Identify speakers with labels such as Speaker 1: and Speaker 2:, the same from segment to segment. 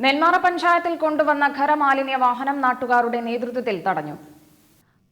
Speaker 1: നെന്മാറ പഞ്ചായത്തിൽ കൊണ്ടുവന്ന ഖരമാലിന്യ വാഹനം നാട്ടുകാരുടെ നേതൃത്വത്തിൽ തടഞ്ഞു.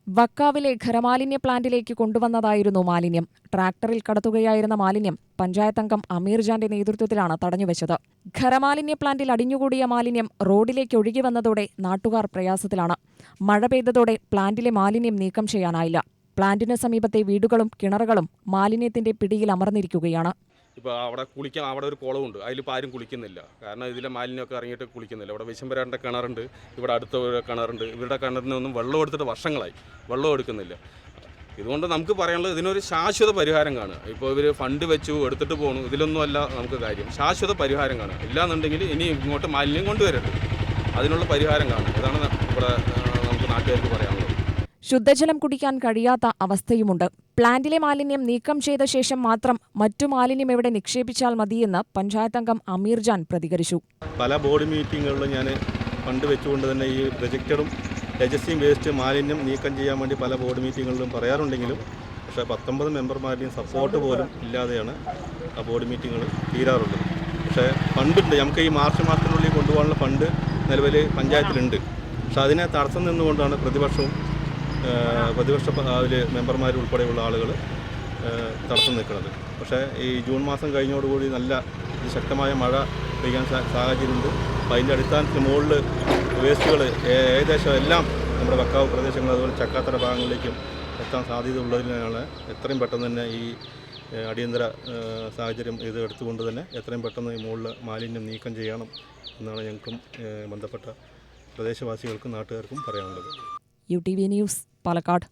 Speaker 2: വക്കാവിലെ ഖരമാലിന്യ പ്ലാന്റിലേക്ക് കൊണ്ടുവന്നതായിരുന്നു മാലിന്യം. ട്രാക്ടറിൽ കടത്തുകയായിരുന്ന മാലിന്യം പഞ്ചായത്തംഗം അമീർജാന്റെ നേതൃത്വത്തിലാണ് തടഞ്ഞുവച്ചത്. ഖരമാലിന്യ പ്ലാന്റിൽ അടിഞ്ഞുകൂടിയ മാലിന്യം റോഡിലേക്ക് ഒഴുകി വന്നതോടെ നാട്ടുകാർ പ്രയാസത്തിലാണ്. മഴ പെയ്തതോടെ പ്ലാന്റിലെ മാലിന്യം നീക്കം ചെയ്യാനായില്ല. പ്ലാന്റിന് സമീപത്തെ വീടുകളും കിണറുകളും മാലിന്യത്തിന്റെ പിടിയിൽ അമർന്നിരിക്കുകയാണ്.
Speaker 3: ഇപ്പോൾ അവിടെ കുളിക്കാൻ അവിടെ ഒരു കുളമുണ്ട് അതിലിപ്പോൾ ആരും കുളിക്കുന്നില്ല. കാരണം ഇതിലെ മാലിന്യമൊക്കെ ഇറങ്ങിയിട്ട് കുളിക്കുന്നില്ല. ഇവിടെ വിശംബരാന്റെ കിണറുണ്ട്. ഇവിടെ അടുത്ത കിണറുണ്ട്. ഇവരുടെ കിണറിൽ നിന്നും വെള്ളം എടുത്തിട്ട് വർഷങ്ങളായി. വെള്ളം എടുക്കുന്നില്ല. ഇതുകൊണ്ട് നമുക്ക് പറയാനുള്ളത് ഇതിനൊരു ശാശ്വത പരിഹാരം കാണുക. ഇപ്പോൾ ഇവർ ഫണ്ട് വെച്ചു എടുത്തിട്ട് പോകണു ഇതിലൊന്നും അല്ല നമുക്ക് കാര്യം. ശാശ്വത പരിഹാരം കാണുക. ഇല്ലാന്നുണ്ടെങ്കിൽ ഇനി ഇങ്ങോട്ട് മാലിന്യം കൊണ്ടുവരരുത്. അതിനുള്ള പരിഹാരം കാണുക. ഇതാണ് ഇവിടെ ആ, നമുക്ക് നാട്ടുകാർക്ക് പറയാനുള്ളത്
Speaker 2: ശുദ്ധജലം കുടിക്കാൻ കഴിയാത്ത അവസ്ഥയുമുണ്ട്. പ്ലാന്റിലെ മാലിന്യം നീക്കം ചെയ്ത ശേഷം മാത്രം മറ്റു മാലിന്യം എവിടെ നിക്ഷേപിച്ചാൽ മതിയെന്ന് പഞ്ചായത്തംഗം അമീർജാൻ പ്രതികരിച്ചു.
Speaker 4: പല ബോർഡ് മീറ്റിംഗുകളിലും ഞാൻ ഫണ്ട് വെച്ചുകൊണ്ട് തന്നെ ഈ റിജക്റ്റഡും രജസ്റ്റിയും വേസ്റ്റ് മാലിന്യം നീക്കം ചെയ്യാൻ വേണ്ടി പല ബോർഡ് മീറ്റിങ്ങുകളിലും പറയാറുണ്ടെങ്കിലും പക്ഷേ പത്തൊമ്പത് മെമ്പർമാരുടെയും സപ്പോർട്ട് പോലും ഇല്ലാതെയാണ് ആ ബോർഡ് മീറ്റിങ്ങുകൾ തീരാറുള്ളത്. പക്ഷേ ഫണ്ടുണ്ട്. നമുക്ക് ഈ മാർച്ച് മാസത്തിനുള്ളിൽ കൊണ്ടുപോകാനുള്ള ഫണ്ട് നിലവിൽ പഞ്ചായത്തിലുണ്ട്. പക്ഷേ അതിനെ തടസ്സം നിന്നുകൊണ്ടാണ് പ്രതിപക്ഷവും പ്രതിപക്ഷ മെമ്പർമാർ ഉൾപ്പെടെയുള്ള ആളുകൾ തടസ്സം നിൽക്കുന്നത്. പക്ഷേ ഈ ജൂൺ മാസം കഴിഞ്ഞോടുകൂടി നല്ല ശക്തമായ മഴ പെയ്യാൻ സാഹചര്യമുണ്ട്. അപ്പോൾ അതിന്റെ അടിസ്ഥാനത്തിന് മുകളിൽ വേസ്റ്റുകൾ ഏകദേശം എല്ലാം നമ്മുടെ വക്കാവ് പ്രദേശങ്ങൾ അതുപോലെ ചക്കാത്തറ ഭാഗങ്ങളിലേക്കും എത്താൻ സാധ്യത ഉള്ളതിനാണ് എത്രയും പെട്ടെന്ന് തന്നെ ഈ അടിയന്തര സാഹചര്യം ഇത് എടുത്തുകൊണ്ട് തന്നെ എത്രയും പെട്ടെന്ന് ഈ മുകളിൽ മാലിന്യം നീക്കം ചെയ്യണം എന്നാണ് ഞങ്ങൾക്കും ബന്ധപ്പെട്ട പ്രദേശവാസികൾക്കും നാട്ടുകാർക്കും പറയാനുള്ളത്.
Speaker 2: U T V news Palakkad